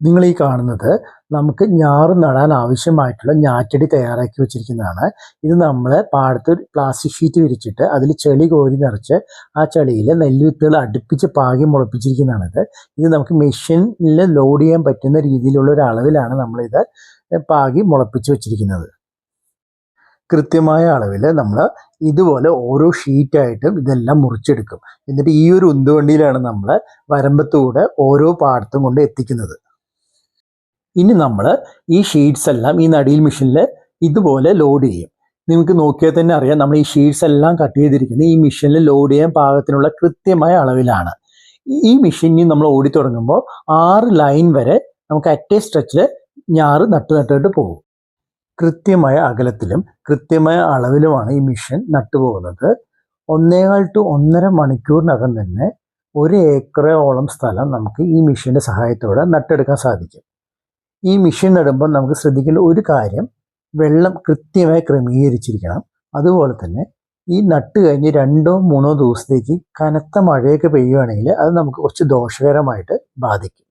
നിങ്ങൾ ഈ കാണുന്നത് നമുക്ക് ഞാറ് നടാൻ ആവശ്യമായിട്ടുള്ള ഞാറ്റടി തയ്യാറാക്കി വെച്ചിരിക്കുന്നതാണ്. ഇത് നമ്മൾ പാടത്ത് പ്ലാസ്റ്റിക് ഷീറ്റ് വിരിച്ചിട്ട് അതിൽ ചെളി കോരി നിറച്ച് ആ ചെളിയിൽ നെല്ലുവിത്തുകൾ അടുപ്പിച്ച് പാകി മുളപ്പിച്ചിരിക്കുന്നതാണിത്. ഇത് നമുക്ക് മെഷീനിൽ ലോഡ് ചെയ്യാൻ പറ്റുന്ന രീതിയിലുള്ള ഒരു അളവിലാണ് നമ്മളിത് പാകി മുളപ്പിച്ച് വെച്ചിരിക്കുന്നത്. കൃത്യമായ അളവിൽ നമ്മൾ ഇതുപോലെ ഓരോ ഷീറ്റായിട്ടും ഇതെല്ലാം മുറിച്ചെടുക്കും. എന്നിട്ട് ഈ ഒരു ഉന്തുവണ്ടിയിലാണ് നമ്മൾ വരമ്പത്തൂടെ ഓരോ പാടത്തും കൊണ്ട് എത്തിക്കുന്നത്. ഇനി നമ്മൾ ഈ ഷീറ്റ്സ് എല്ലാം ഈ നടിയിൽ മെഷീനിൽ ഇതുപോലെ ലോഡ് ചെയ്യും. നിങ്ങൾക്ക് നോക്കിയാൽ തന്നെ അറിയാം നമ്മൾ ഈ ഷീറ്റ്സ് എല്ലാം കട്ട് ചെയ്തിരിക്കുന്നത് ഈ മെഷീനിൽ ലോഡ് ചെയ്യാൻ പാകത്തിനുള്ള കൃത്യമായ അളവിലാണ്. ഈ മെഷീനിൽ നമ്മൾ ഓടി തുടങ്ങുമ്പോൾ ആറ് ലൈൻ വരെ നമുക്ക് അറ്റേ സ്ട്രെച്ചിൽ ഞാറ് നട്ട് നട്ടിട്ട് പോകും. കൃത്യമായ അകലത്തിലും കൃത്യമായ അളവിലുമാണ് ഈ മെഷീൻ നട്ടുപോകുന്നത് ഒന്നേകാൽ ടു ഒന്നര മണിക്കൂറിനകം തന്നെ ഒരു ഏക്കറോളം സ്ഥലം നമുക്ക് ഈ മെഷീന്റെ സഹായത്തോടെ നട്ടെടുക്കാൻ സാധിക്കും. ഈ മെഷീൻ നടുമ്പോൾ നമുക്ക് ശ്രദ്ധിക്കേണ്ട ഒരു കാര്യം വെള്ളം കൃത്യമായി ക്രമീകരിച്ചിരിക്കണം. അതുപോലെ തന്നെ ഈ നട്ട് കഴിഞ്ഞ് രണ്ടോ മൂന്നോ ദിവസത്തേക്ക് കനത്ത മഴയൊക്കെ പെയ്യുകയാണെങ്കിൽ അത് നമുക്ക് കുറച്ച് ദോഷകരമായിട്ട് ബാധിക്കും.